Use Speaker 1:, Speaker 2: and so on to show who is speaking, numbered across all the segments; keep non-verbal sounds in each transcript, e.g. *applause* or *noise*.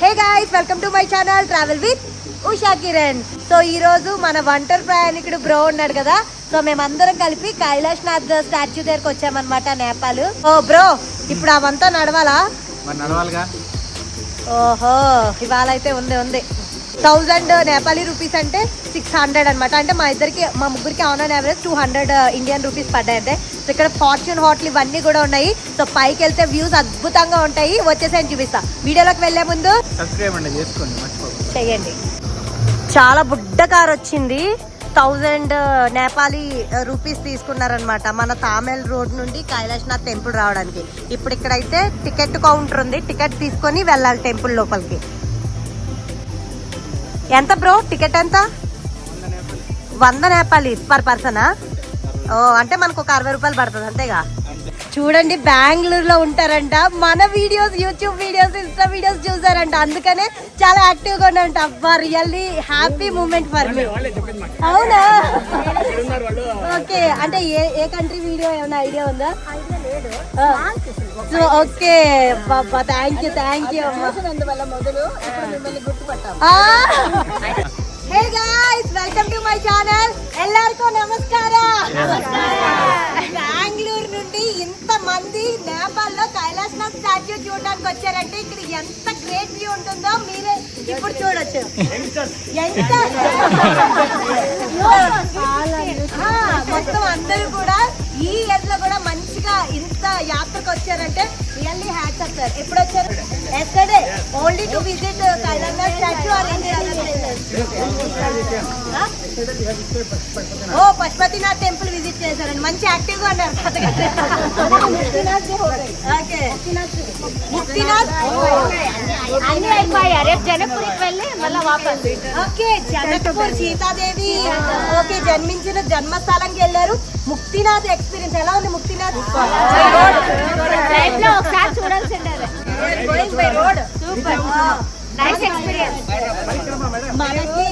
Speaker 1: Hey guys welcome to my channel travel with Usha Kiran so ఈ రోజు మన ఒంటరి ప్రయాణికుడు బ్రో ఉన్నాడు కదా. సో మేమందరం కలిపి కైలాష్ నాథ్ స్టాచ్యూ దగ్గరకు వచ్చామన్నమాట నేపాల్. ఓ బ్రో ఇప్పుడు అవంతా నడవాలా?
Speaker 2: నడవాలిగా.
Speaker 1: ఓహో ఇవాళ అయితే ఉంది ఉంది. థౌజండ్ నేపాలీ రూపీస్ అంటే సిక్స్ హండ్రెడ్ అనమాట అంటే మా ఇద్దరికి మా ముగ్గురికి on and average two hundred Indian rupees పడ్డాయి అంటే సో ఇక్కడ ఫార్చ్యూన్ హోటల్ ఇవన్నీ కూడా ఉన్నాయి. సో పైకి వెళ్తే వ్యూస్ అద్భుతంగా ఉంటాయి. వచ్చేసాయని చూపిస్తా. వీడియోలోకి వెళ్ళే ముందు చెయ్యండి చాలా బుడ్డ కార్ వచ్చింది. థౌజండ్ నేపాలీ రూపీస్ తీసుకున్నారనమాట మన తామెల్ రోడ్ నుండి కైలాష్నాథ్ టెంపుల్ రావడానికి. ఇప్పుడు ఇక్కడైతే టికెట్ కౌంటర్ ఉంది. టికెట్ తీసుకొని వెళ్ళాలి టెంపుల్ లోపలికి. ఎంత బ్రో? టికెట్ ఎంత? వంద నేపాలి. పర్ పర్సనా? ఓ అంటే మనకు ఒక అరవై రూపాయలు పడుతుంది అంతేగా? చూడండి బెంగళూరులో ఉంటారంట. మన videos YouTube videos insta videos చూసారంట. అందుకనే చాలా యాక్టివ్గా ఉన్నారంట. అబ్బా really happy moment for me అవునా? ఓకే అంటే ఏ ఏ కంట్రీ వీడియో ఏమైనా ఐడియా ఉందా so okay Baba thank you thank you guys welcome to my channel ఎల్లారికూ నమస్కారం. మంది నేపాల్లో కైలాసనాథ్ స్టాచ్యూ చూడడానికి వచ్చారంటే ఇక్కడ ఎంత గ్రేట్ వ్యూ ఉంటుందో మీరే ఇప్పుడు చూడొచ్చు. ఎంత మొత్తం అందరూ కూడా ఈ ఇయర్లో కూడా మంచిగా ఇంత యాత్రకు వచ్చారంటే రియల్లీ హ్యాట్స్ సార్. ఎప్పుడు వచ్చారు yesterday only to visit Kailashnath statue or any oh Pashupatinath temple visit చేశారండి మంచి యాక్టివ్గా ఉన్నారు ముక్తినాథ్
Speaker 3: అన్ని అయిపోయాయి రేపు వెళ్ళి మళ్ళీ వాపస్
Speaker 1: ఓకే జనకపూర్ సీతాదేవి ఓకే జన్మించిన జన్మస్థలంకి వెళ్ళారు ముక్తినాథ్ ఎక్స్పీరియన్స్ ఎలా ఉంది ముక్తినాథ్
Speaker 3: లైఫ్లో ఒకసారి చూడాల్సిందే
Speaker 1: రోడ్
Speaker 3: సూపర్ నైస్ ఎక్స్పీరియన్స్
Speaker 1: మనకి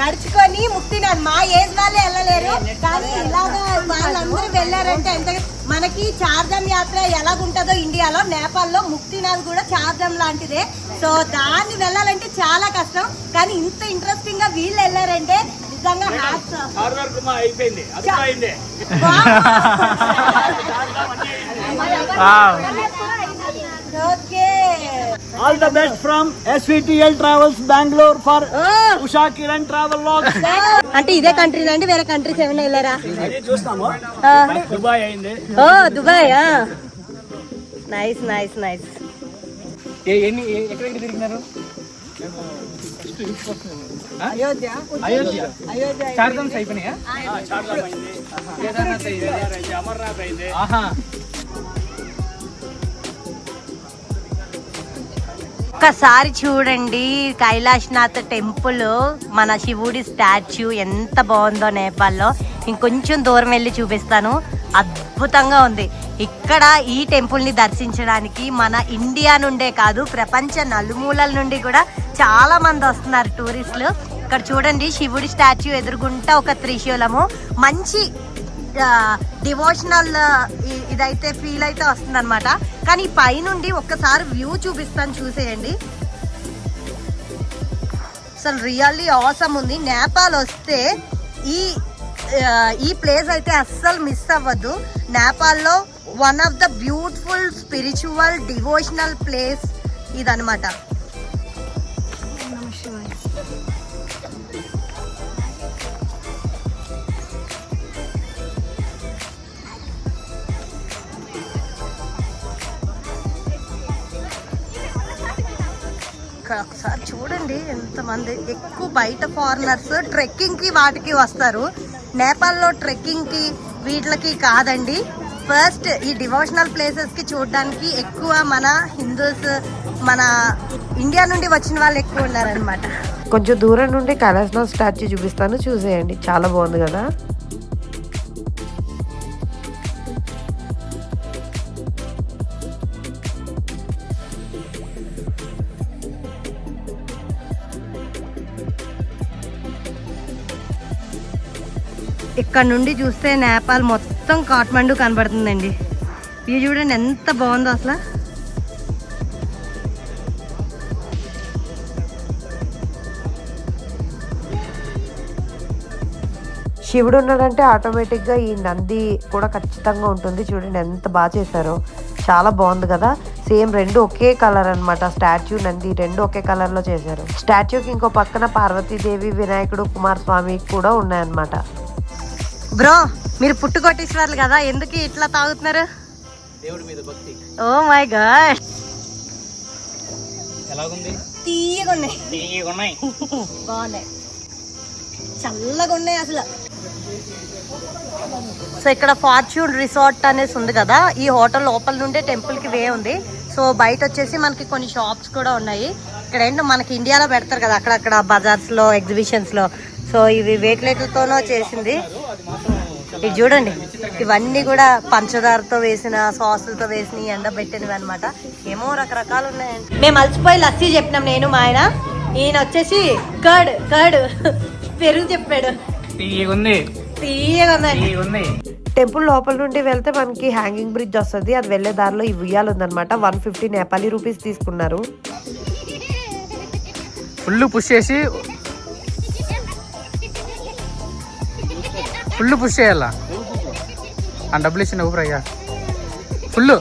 Speaker 1: నడుచుకొని ముక్తినాథ్ మా ఏజ్ వాళ్ళే వెళ్ళలేరు. కానీ ఇలాగా వాళ్ళందరూ వెళ్ళారంటే ఎంత మనకి చార్ధామ్ యాత్ర ఎలాగుంటుందో ఇండియాలో నేపాల్లో ముక్తినాథ్ కూడా చార్ధామ్ లాంటిదే. సో దాన్ని వెళ్ళాలంటే చాలా కష్టం. కానీ ఇంత ఇంట్రెస్టింగ్గా వీళ్ళు వెళ్ళారంటే నిజంగా
Speaker 4: అయిపోయింది *laughs* అది కూడా అయింది
Speaker 1: okay
Speaker 4: all the best from SVTL travels Bengaluru for Usha Kiran travel log
Speaker 1: అంటే ఇదే కంట్రీ అండి వేరే కంట్రీస్ ఏమైనా వెళ్ళారా?
Speaker 4: చూస్తాము. దుబాయ్ అయింది.
Speaker 1: ఓ దుబాయ్ నైస్ నైస్ నైస్
Speaker 2: ఎన్ని ఎక్కడెక్కడ తిరిగినారు? అయోధ్య. అయోధ్య. చార్ధామ్స్ అయిపోయినాయా
Speaker 4: అమర్నాథ్ అయింది.
Speaker 1: ఒక్కసారి చూడండి కైలాష్నాథ్ టెంపుల్ మన శివుడి స్టాచ్యూ ఎంత బాగుందో నేపాల్లో. ఇంకొంచెం దూరం వెళ్ళి చూపిస్తాను. అద్భుతంగా ఉంది. ఇక్కడ ఈ టెంపుల్ని దర్శించడానికి మన ఇండియా నుండే కాదు ప్రపంచ నలుమూలల నుండి కూడా చాలా మంది వస్తున్నారు టూరిస్టులు. ఇక్కడ చూడండి శివుడి స్టాచ్యూ ఎదురుగుంటా ఒక త్రిశూలము. మంచి డివోషనల్ ఇదైతే ఫీల్ అయితే వస్తుంది అనమాట కానీ పైనుండి ఒక్కసారి వ్యూ చూపిస్తాను చూసేయండి. అసలు రియల్లీ అవసరం ఉంది. నేపాల్ వస్తే ఈ ఈ ప్లేస్ అయితే అస్సలు మిస్ అవ్వద్దు నేపాల్లో one of the beautiful spiritual devotional place ఇదనమాట ఒకసారి చూడండి ఎంతమంది. ఎక్కువ బయట ఫారినర్స్ ట్రెక్కింగ్కి వాటికి వస్తారు. నేపాల్లో ట్రెక్కింగ్కి వీటికి కాదండి. ఫస్ట్ ఈ డివోషనల్ ప్లేసెస్కి చూడడానికి ఎక్కువ మన హిందూస్ మన ఇండియా నుండి వచ్చిన వాళ్ళు ఎక్కువ ఉన్నారనమాట
Speaker 5: కొంచెం దూరం నుండి కైలాసనాథ్ స్టాచ్యూ చూపిస్తాను. చూసేయండి. చాలా బాగుంది కదా.
Speaker 1: ఇక్కడ నుండి చూస్తే నేపాల్ మొత్తం కాట్మండు కనబడుతుందండి. ఇవి చూడండి ఎంత బాగుందో అసలు.
Speaker 5: శివుడు ఉన్నాడంటే ఆటోమేటిక్గా ఈ నంది కూడా ఖచ్చితంగా ఉంటుంది. చూడండి ఎంత బాగా చేశారో. చాలా బాగుంది కదా. సేమ్ రెండు ఒకే కలర్ అనమాట స్టాచ్యూ నంది రెండు ఒకే కలర్లో చేశారు. స్టాచ్యూకి ఇంకో పక్కన పార్వతీదేవి వినాయకుడు కుమారస్వామి కూడా ఉన్నాయన్నమాట.
Speaker 1: బ్రో మీరు పుట్టుకొట్టేశ్వర్లు కదా ఎందుకు ఇట్లా తాగుతున్నారు?
Speaker 2: దేవుడి మీద భక్తి.
Speaker 1: Oh my god.
Speaker 2: ఎలాగుంది?
Speaker 1: తీయగా ఉన్నాయి.
Speaker 2: తీయగా ఉన్నాయి. *laughs*
Speaker 1: బాగున్నాయి. చల్లగా ఉన్నాయి అసలు. సో ఇక్కడ ఫార్చ్యూన్ రిసార్ట్ అనేసి ఉంది కదా ఈ హోటల్ లోపల నుండే టెంపుల్కి వే ఉంది. సో బయట వచ్చేసి మనకి కొన్ని షాప్స్ కూడా ఉన్నాయి. ఇక్కడ ఏంటో మనకి ఇండియాలో పెడతారు కదా అక్కడక్కడ బజార్స్లో ఎగ్జిబిషన్స్లో సో ఇవి వేట్లెట్లతోనో చేసింది. ఇది చూడండి ఇవన్నీ కూడా పంచదారతో వేసిన సాసులతో వేసిన ఎండబెట్టినవి అనమాట ఏమో రకరకాలు ఉన్నాయండి. మేము అలసిపోయి లస్సీ చెప్పినాం నేను మా ఆయన. ఈయన వచ్చేసి కర్డ్ కర్డ్. పెరుగు చెప్పాడు.
Speaker 2: తీయగా ఉంది.
Speaker 5: టెంపుల్ లోపల నుండి వెళ్తే మనకి హ్యాంగింగ్ బ్రిడ్జ్ వస్తుంది. అది వెళ్ళే దారిలో ఈ ఉయ్యాలు ఉందన్నమాట. వన్ ఫిఫ్టీ నేపాలీ రూపీస్ తీసుకున్నారు.
Speaker 2: ఫుల్ పుష్ చేసి ఫుల్ పుష్ చేయాలా? ఆ డబ్బులు ఇచ్చిన ఊపిరి అయ్యా ఫుల్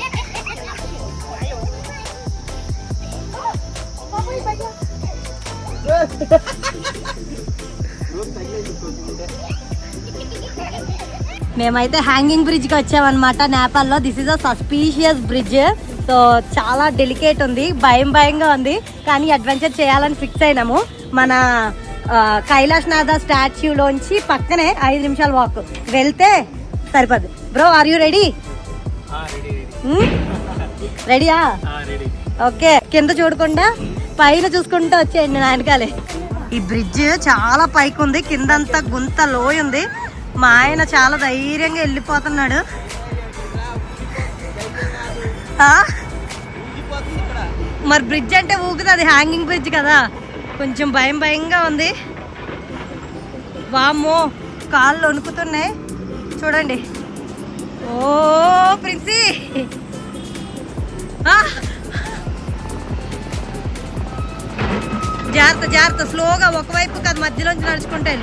Speaker 1: మేమైతే హ్యాంగింగ్ బ్రిడ్జ్కి వచ్చామన్నమాట. నేపాల్లో. This is a suspicious bridge so చాలా డెలికేట్ ఉంది. భయం భయంగా ఉంది. కానీ అడ్వెంచర్ చేయాలని ఫిక్స్ అయినాము. మన ఆ, కైలాష్ నాథ స్టాచ్యూలోంచి పక్కనే ఐదు నిమిషాల వాక్ వెళ్తే సరిపోదు బ్రో ఆర్ యూ రెడీ రెడీయా
Speaker 2: రెడీ
Speaker 1: ఓకే కింద చూడకుండా పైన చూసుకుంటూ వచ్చేయండి నా వెనకాలే. ఈ బ్రిడ్జ్ చాలా పైకి ఉంది. కిందంతా గుంత లోయ ఉంది. మా ఆయన చాలా ధైర్యంగా వెళ్ళిపోతున్నాడు? మరి బ్రిడ్జ్ అంటే ఊగుతుంది. హ్యాంగింగ్ బ్రిడ్జ్ కదా. కొంచెం భయం భయంగా ఉంది. వామ్మో కాళ్ళు వణుకుతున్నాయి. చూడండి. ఓ ప్రిన్సీ! ఆ! జాగ్రత్త జాగ్రత్త స్లోగా ఒకవైపు కాదు మధ్యలోంచి నడుచుకుంటే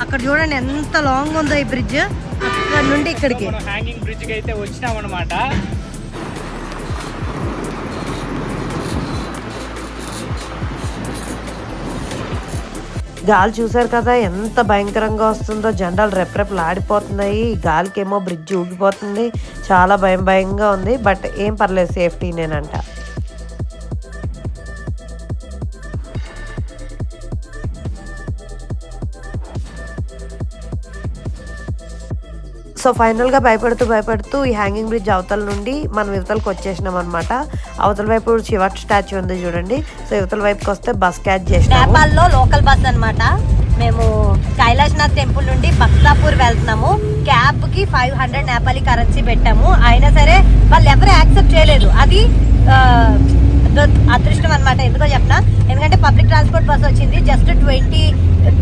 Speaker 1: అక్కడ చూడండి ఎంత లాంగ్ ఉందో ఈ బ్రిడ్జ్ అక్కడ నుండి ఇక్కడికి.
Speaker 2: హ్యాంగింగ్ బ్రిడ్జ్కి అయితే వచ్చినామన్నమాట.
Speaker 5: గాలి చూసారు కదా ఎంత భయంకరంగా వస్తుందో. జెండాలు రెప్రెప్లు ఆడిపోతున్నాయి గాలికేమో బ్రిడ్జ్ ఊగిపోతుంది. చాలా భయం భయంగా ఉంది. బట్ ఏం పర్లేదు సేఫ్టీ సో ఫైనల్గా భయపడుతూ భయపడుతూ ఈ హ్యాంగింగ్ బ్రిడ్జ్ అవతల నుండి మనం యువతలకు వచ్చేసినాం అనమాట అవతల వైపు శివ స్టాచ్యూ ఉంది చూడండి. సో యువతల వైపుకి వస్తే బస్ క్యాచ్ చేసినాము.
Speaker 1: లోకల్ బస్ అనమాట మేము కైలాష్నాథ్ టెంపుల్ నుండి బక్సాపూర్ వెళ్తున్నాము. క్యాబ్కి ఫైవ్ హండ్రెడ్ నేపాలి కరెన్సీ పెట్టాము. అయినా సరే వాళ్ళు ఎవరు యాక్సెప్ట్ చేయలేదు. అది అదృష్టం అనమాట ఎందుకో చెప్పనా ఎందుకంటే పబ్లిక్ ట్రాన్స్పోర్ట్ బస్ వచ్చింది. Just twenty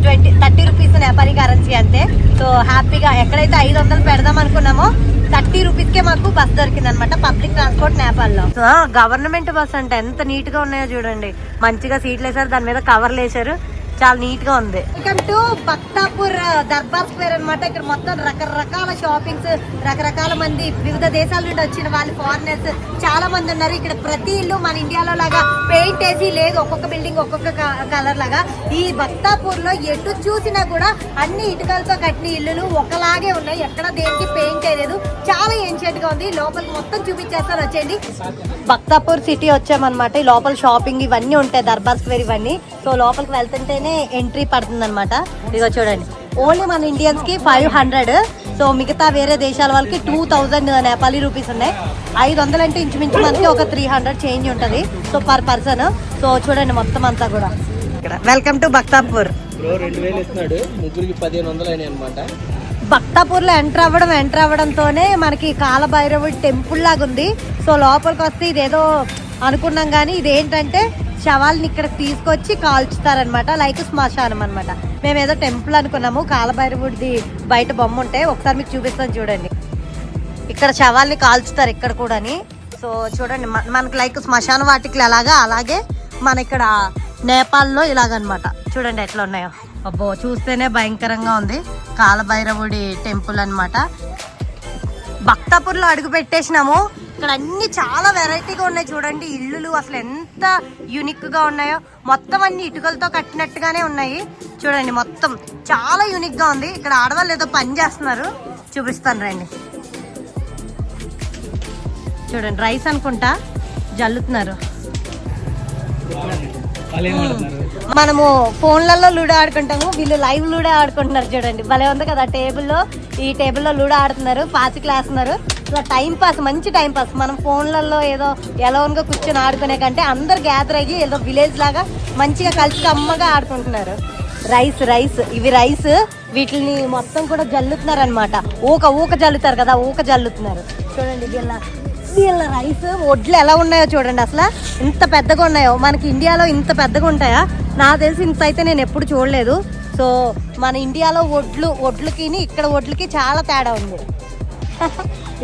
Speaker 1: twenty thirty rupees Nepali currency అంతే. సో హ్యాపీగా ఎక్కడైతే ఐదు వందలు పెడదాం అనుకున్నామో థర్టీ రూపీస్కే మాకు బస్ దొరికింది అనమాట పబ్లిక్ ట్రాన్స్పోర్ట్ నేపాల్లో. గవర్నమెంట్ బస్ అంటే ఎంత నీట్గా ఉన్నాయో చూడండి. మంచిగా సీట్లు వేసారు దాని మీద కవర్లు వేసారు చాలా నీట్గా ఉంది. Welcome to Bhaktapur Durbar Square అన్నమాట. ఇక్కడ మొత్తం రకరకాల షాపింగ్స్ రకరకాల మంది వివిధ దేశాల నుండి వచ్చిన వాళ్ళు ఫారినర్స్ చాలా మంది ఉన్నారు. ఇక్కడ ప్రతి ఇల్లు మన ఇండియాలో లాగా పెయింట్ వేసి లేదు. ఒక్కొక్క బిల్డింగ్ ఒక్కొక్క కలర్ లాగా. ఈ బక్తాపూర్లో ఎటు చూసినా కూడా అన్ని ఇటుకలతో కట్టిన ఇల్లులు ఒకలాగే ఉన్నాయి. ఎక్కడ దేనికి పెయింట్ వేయలేదు చాలా ఏన్షియంట్గా ఉంది. లోపలికి మొత్తం చూపించేస్తారు వచ్చేయండి. బక్తాపూర్ సిటీ వచ్చామన్నమాట. ఈ లోపల షాపింగ్ ఇవన్నీ ఉంటాయి. దర్బార్ స్క్వేర్ ఇవన్నీ. సో లోపలికి వెళ్తుంటేనే ఎంట్రీ పడుతుంది అనమాట ఇదిగో చూడండి. ఓన్లీ మన ఇండియన్స్కి ఫైవ్ హండ్రెడ్. సో మిగతా వేరే దేశాల వాళ్ళకి టూ థౌజండ్ నేపాలీ రూపీస్ ఉన్నాయి. ఐదు వందలు అంటే ఇంచుమించు మనకి ఒక త్రీ హండ్రెడ్ చేంజ్ ఉంటుంది. So per person. సో చూడండి మొత్తం అంతా కూడా. ఇక్కడ వెల్కమ్ టు బక్తాపూర్.
Speaker 2: బ్రో రెండు వేలు ఇస్తున్నాడు. ముగ్గురికి పదిహేను వందలు అయినాయి అనమాట
Speaker 1: భక్తాపూర్లో ఎంటర్ అవ్వడం ఎంటర్ అవ్వడంతోనే మనకి కాలభైరవుడి టెంపుల్ లాగా ఉంది సో లోపలికి వస్తే ఇదేదో అనుకున్నాం కానీ ఇదేంటంటే శవాల్ని ఇక్కడ తీసుకొచ్చి కాల్చుతారనమాట లైక్ శ్మశానం అనమాట మేము ఏదో టెంపుల్ అనుకున్నాము కాలభైరవుడిది బయట బొమ్మ ఉంటే ఒకసారి మీకు చూపిస్తాను చూడండి. ఇక్కడ శవాల్ని కాల్చుతారు ఇక్కడ కూడాని. సో చూడండి మన- మనకి లైక్ శ్మశాన వాటికి అలాగా అలాగే మన ఇక్కడ నేపాల్లో ఇలాగనమాట చూడండి ఎట్లా ఉన్నాయో. అబ్బో చూస్తేనే భయంకరంగా ఉంది. కాలభైరవుడి టెంపుల్ అన్నమాట. భక్తాపూర్లో అడుగు పెట్టేసినాము. ఇక్కడ అన్ని చాలా వెరైటీగా ఉన్నాయి చూడండి. ఇల్లులు అసలు ఎంత యూనిక్గా ఉన్నాయో. మొత్తం అన్ని ఇటుకలతో కట్టినట్టుగానే ఉన్నాయి. చూడండి మొత్తం చాలా యూనిక్గా ఉంది. ఇక్కడ ఆడవాళ్ళు ఏదో పని చేస్తున్నారు. చూపిస్తాను రండి. చూడండి రైస్ అనుకుంటా జల్లుతున్నారు. మనము ఫోన్లలో లూడో ఆడుకుంటాము. వీళ్ళు లైవ్ లూడో ఆడుకుంటున్నారు చూడండి. భలే ఉంది కదా టేబుల్లో. ఈ టేబుల్లో లూడో ఆడుతున్నారు. పాచికలు వేస్తున్నారు ఇట్లా టైం పాస్ మంచి టైం పాస్. మనం ఫోన్లలో ఏదో ఎలవన్గా కూర్చొని ఆడుకునే కంటే అందరు గ్యాదర్ అయ్యి ఏదో విలేజ్ లాగా మంచిగా కలిసి అమ్మగా ఆడుకుంటున్నారు. రైస్ రైస్ ఇవి రైస్ వీటిని మొత్తం కూడా జల్లుతున్నారు అనమాట ఊక ఊక జల్లుతారు కదా ఊక జల్లుతున్నారు. చూడండి వీళ్ళ వీళ్ళ రైస్ వడ్లు ఎలా ఉన్నాయో చూడండి అసలు. ఇంత పెద్దగా ఉన్నాయో. మనకి ఇండియాలో ఇంత పెద్దగా ఉంటాయా? నాకు తెలిసి ఇంత అయితే నేను ఎప్పుడు చూడలేదు. సో మన ఇండియాలో వడ్లు వడ్లకి ఇక్కడ వడ్లకి చాలా తేడా ఉంది.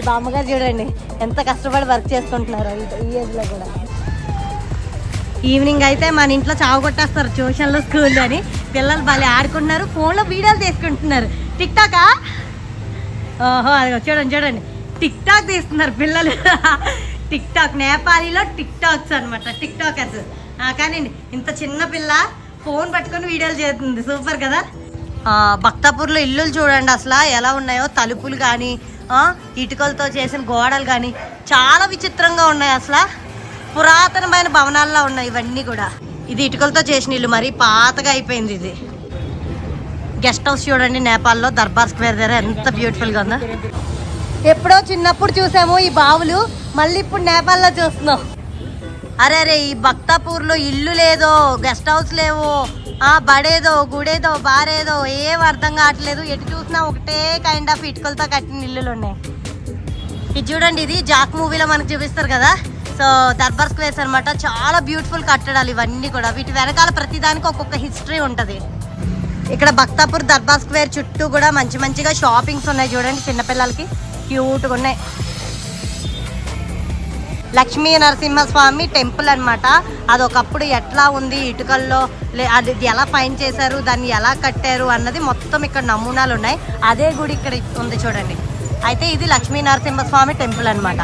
Speaker 1: ఈ బామ్మగారు చూడండి ఎంత కష్టపడి వర్క్ చేసుకుంటున్నారు ఈ- ఏజ్లో కూడా. ఈవినింగ్ అయితే మన ఇంట్లో చావు కొట్టేస్తారు ట్యూషన్లో స్కూల్ అని. పిల్లలు భలే ఆడుకుంటున్నారు. ఫోన్లో వీడియోలు తీసుకుంటున్నారు. టిక్ టాకా ఓహో అది చూడండి చూడండి. టిక్ టాక్ తీస్తున్నారు పిల్లలు. టిక్ టాక్ నేపాలీలో టిక్ టాక్స్ అనమాట టిక్ టాకర్స్. కానీ ఇంత చిన్న పిల్ల ఫోన్ పట్టుకొని వీడియోలు చేస్తుంది. సూపర్ కదా? భక్తాపూర్లో ఇల్లులు చూడండి అసలు ఎలా ఉన్నాయో. తలుపులు కానీ ఇటుకలతో చేసిన గోడలు కానీ చాలా విచిత్రంగా ఉన్నాయి అసలు. పురాతనమైన భవనాల్లో ఉన్నాయి ఇవన్నీ కూడా. ఇది ఇటుకలతో చేసిన ఇల్లు మరి. పాతగా అయిపోయింది ఇది. గెస్ట్ హౌస్ చూడండి నేపాల్లో దర్బార్ స్క్వేర్ దగ్గర ఎంత బ్యూటిఫుల్గా ఉందా ఉందో. ఎప్పుడో చిన్నప్పుడు చూసాము ఈ బావులు మళ్ళీ ఇప్పుడు నేపాల్లో చూస్తున్నాం. అరే అరే ఈ భక్తాపూర్లో ఇల్లు లేదో గెస్ట్ హౌస్ లేవు ఆ బడేదో గుడేదో బారేదో ఏం అర్థం కావట్లేదు. ఎటు చూసినా ఒకటే కైండ్ ఆఫ్ ఇటుకలతో కట్టిన ఇల్లులు ఉన్నాయి. ఇది చూడండి ఇది జాక్ మూవీలో మనకు చూపిస్తారు కదా? సో దర్బార్ స్క్వేర్స్ అనమాట చాలా బ్యూటిఫుల్ కట్టడాలు ఇవన్నీ కూడా. వీటి వెనకాల ప్రతిదానికి ఒక్కొక్క హిస్టరీ ఉంటుంది. ఇక్కడ భక్తాపూర్ దర్బార్ స్క్వేర్ చుట్టూ కూడా మంచి మంచిగా షాపింగ్స్ ఉన్నాయి చూడండి చిన్నపిల్లలకి. క్యూట్గా ఉన్నాయి. లక్ష్మీ నరసింహస్వామి టెంపుల్ అనమాట అది ఒకప్పుడు ఎట్లా ఉంది ఇటుకల్లో లే- అది ఎలా ఫైన్ చేశారు దాన్ని ఎలా కట్టారు అన్నది మొత్తం ఇక్కడ నమూనాలు ఉన్నాయి. అదే గుడి ఇక్కడ ఉంది చూడండి. అయితే ఇది లక్ష్మీ నరసింహస్వామి టెంపుల్ అన్నమాట.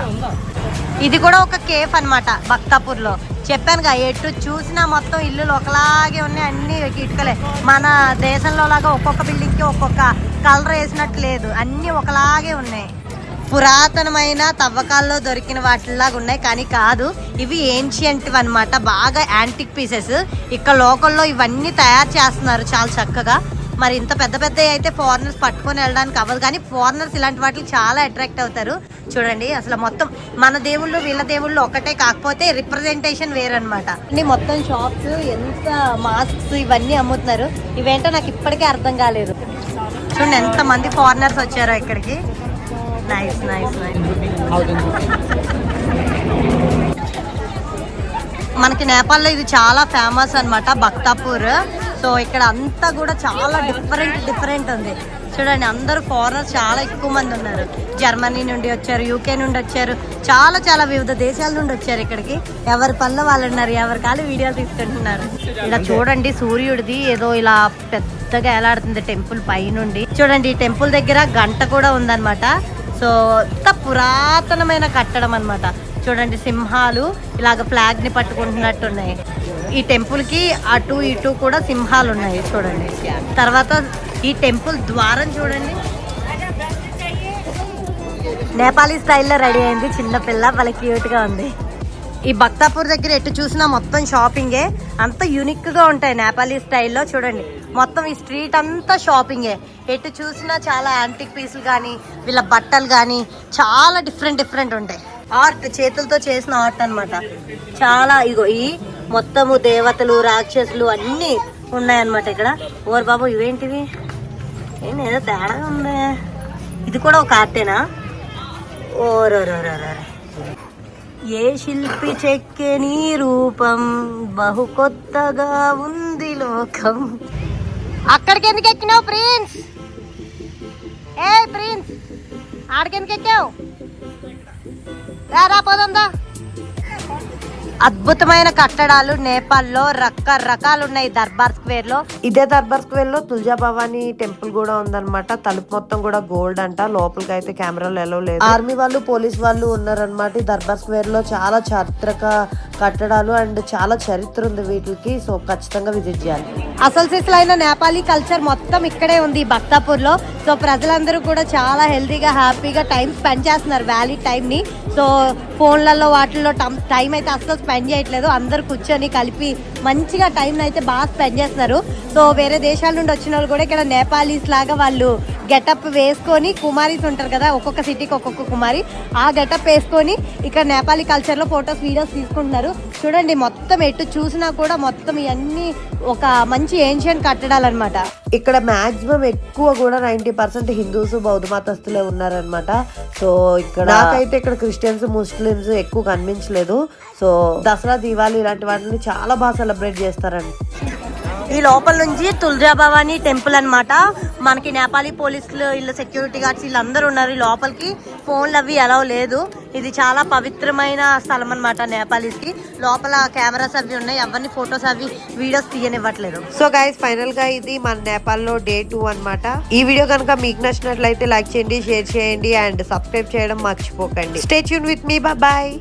Speaker 1: ఇది కూడా ఒక కేఫ్ అన్నమాట భక్తాపూర్లో చెప్పానుగా ఎటు చూసినా మొత్తం ఇల్లులు ఒకలాగే ఉన్నాయి అన్ని ఇటుకలే. మన దేశంలో లాగా ఒక్కొక్క బిల్డింగ్కి ఒక్కొక్క కలర్ వేసినట్టు లేదు. అన్నీ ఒకలాగే ఉన్నాయి. పురాతనమైన తవ్వకాల్లో దొరికిన వాటిలాగా ఉన్నాయి. కానీ కాదు ఇవి ఏన్షియంట్ అన్నమాట. బాగా యాంటిక్ పీసెస్ ఇక్కడ లోకల్లో ఇవన్నీ తయారు చేస్తున్నారు చాలా చక్కగా. మరి ఇంత పెద్ద పెద్ద అయితే ఫారినర్స్ పట్టుకొని వెళ్ళడానికి అవ్వదు. కానీ ఫారినర్స్ ఇలాంటి వాటికి చాలా అట్రాక్ట్ అవుతారు. చూడండి అసలు మొత్తం మన దేవుళ్ళు వీళ్ళ దేవుళ్ళు ఒకటే కాకపోతే రిప్రజెంటేషన్ వేరనమాట అన్ని మొత్తం షాప్స్ ఎంత మాస్క్స్ ఇవన్నీ అమ్ముతున్నారు. ఇవేంటో నాకు ఇప్పటికే అర్థం కాలేదు. చూడండి ఎంత మంది ఫారినర్స్ వచ్చారో ఇక్కడికి. నైస్ నైస్ నైస్ మనకి నేపాల్లో ఇది చాలా ఫేమస్ అన్నమాట భక్తాపూర్ సో ఇక్కడ అంతా కూడా చాలా డిఫరెంట్ డిఫరెంట్ ఉంది. చూడండి అందరూ ఫారినర్స్ చాలా ఎక్కువ మంది ఉన్నారు. జర్మనీ నుండి వచ్చారు యూకే నుండి వచ్చారు చాలా చాలా వివిధ దేశాల నుండి వచ్చారు ఇక్కడికి. ఎవరి పనులు వాళ్ళు ఉన్నారు ఎవరి కాలు వీడియోలు తీసుకుంటున్నారు. ఇలా చూడండి సూర్యుడిది ఏదో ఇలా పెద్దగా ఎలాడుతుంది టెంపుల్ పైనుండి. చూడండి ఈ టెంపుల్ దగ్గర గంట కూడా ఉందన్నమాట. సో ఇంత పురాతనమైన కట్టడం అన్నమాట. చూడండి సింహాలు ఇలాగ ఫ్లాగ్ని పట్టుకుంటున్నట్టు ఉన్నాయి ఈ టెంపుల్కి అటు ఇటు కూడా సింహాలు ఉన్నాయి చూడండి. తర్వాత ఈ టెంపుల్ ద్వారం చూడండి. నేపాలీ స్టైల్లో రెడీ అయింది. చిన్న పిల్ల వాళ్ళ క్యూట్గా ఉంది. ఈ భక్తాపూర్ దగ్గర ఎటు చూసినా మొత్తం షాపింగే అంత యూనిక్గా ఉంటాయి నేపాలీ స్టైల్లో చూడండి. మొత్తం ఈ స్ట్రీట్ అంతా షాపింగే. ఎటు చూసినా చాలా యాంటిక్ పీసులు కానీ వీళ్ళ బట్టలు కానీ చాలా డిఫరెంట్ డిఫరెంట్ ఉంటాయి. ఆర్ట్ చేతులతో చేసిన ఆర్ట్ అనమాట చాలా ఇగో ఈ మొత్తము దేవతలు రాక్షసులు అన్నీ ఉన్నాయన్నమాట ఇక్కడ. ఓర్ బాబు ఇవేంటివి? ఏంటి ఏదో తేడా ఉంది. ఇది కూడా ఒక ఆర్టేనా? ఓరోరోరోరో ఏ శిల్పి చెక్కెని రూపం? బహు కొత్తగా ఉంది లోకం. అక్కడికి ఎందుకు ఎక్కినావు ప్రిన్స్? ఏ ప్రిన్స్. ఆడికి ఎందుకు ఎక్కావు? రా రా పోదాందా అద్భుతమైన కట్టడాలు నేపాల్లో రకరకాలు ఉన్నాయి దర్బార్ స్క్వేర్లో
Speaker 5: ఇదే దర్బార్ స్క్వేర్లో తుల్జా భవాని టెంపుల్ కూడా ఉందన్నమాట. తలుపు మొత్తం కూడా గోల్డ్ అంట. లోపలికి అయితే కెమెరాలు ఎలా లేదు. ఆర్మీ వాళ్ళు పోలీస్ వాళ్ళు ఉన్నారనమాట ఈ దర్బార్ స్క్వేర్లో చాలా చారిత్రక కట్టడాలు అండ్ చాలా చరిత్ర ఉంది వీటికి. సో ఖచ్చితంగా విజిట్ చేయాలి.
Speaker 1: అసలు సిసలైన నేపాలీ కల్చర్ మొత్తం ఇక్కడే ఉంది భక్తాపూర్లో సో ప్రజలందరూ కూడా చాలా హెల్తీగా హ్యాపీగా టైం స్పెండ్ చేస్తున్నారు వ్యాలీ టైం ని సో ఫోన్లలో వాటిల్లో టైం అయితే అస్సలు స్పెండ్ చేయట్లేదు. అందరు కూర్చొని కలిపి మంచిగా టైం అయితే బాగా స్పెండ్ చేస్తున్నారు. సో వేరే దేశాల నుండి వచ్చిన వాళ్ళు కూడా ఇక్కడ నేపాలీస్ లాగా వాళ్ళు గెటప్ వేసుకొని కుమారీస్ ఉంటారు కదా ఒక్కొక్క సిటీకి ఒక్కొక్క కుమారి. ఆ గెటప్ వేసుకొని ఇక్కడ నేపాలీ కల్చర్లో ఫొటోస్ వీడియోస్ తీసుకుంటున్నారు. చూడండి మొత్తం ఎటు చూసినా కూడా మొత్తం ఇవన్నీ ఒక మంచి ఏన్షియన్ కట్టడాలు అనమాట
Speaker 5: ఇక్కడ మాక్సిమం ఎక్కువ కూడా నైన్టీ పర్సెంట్ హిందూస్ బౌద్ధ మతస్థులే ఉన్నారనమాట సో ఇక్కడ నాకైతే ఇక్కడ క్రిస్టియన్స్ ముస్లిమ్స్ ఎక్కువ కనిపించలేదు. సో దసరా దీవాలి ఇలాంటి వాటిని చాలా బాగా సెలబ్రేట్ చేస్తారండి
Speaker 1: ఈ లోపల నుంచి తులజా భవానీ టెంపుల్ అన్నమాట. మనకి నేపాలీ పోలీసులు వీళ్ళ సెక్యూరిటీ గార్డ్స్ వీళ్ళందరూ ఉన్నారు. ఈ లోపలికి ఫోన్లు అవి ఎలా లేదు. ఇది చాలా పవిత్రమైన స్థలం అనమాట నేపాలీస్కి. లోపల కెమెరాస్ అవి ఉన్నాయి. ఎవరిని ఫొటోస్ అవి వీడియోస్ తీయనివ్వట్లేదు.
Speaker 5: సో గైస్ ఫైనల్గా ఇది మన నేపాల్లో డే టూ అన్నమాట. ఈ వీడియో కనుక మీకు నచ్చినట్లయితే లైక్ చేయండి షేర్ చేయండి అండ్ సబ్స్క్రైబ్ చేయడం మర్చిపోకండి. Stay tuned with me bye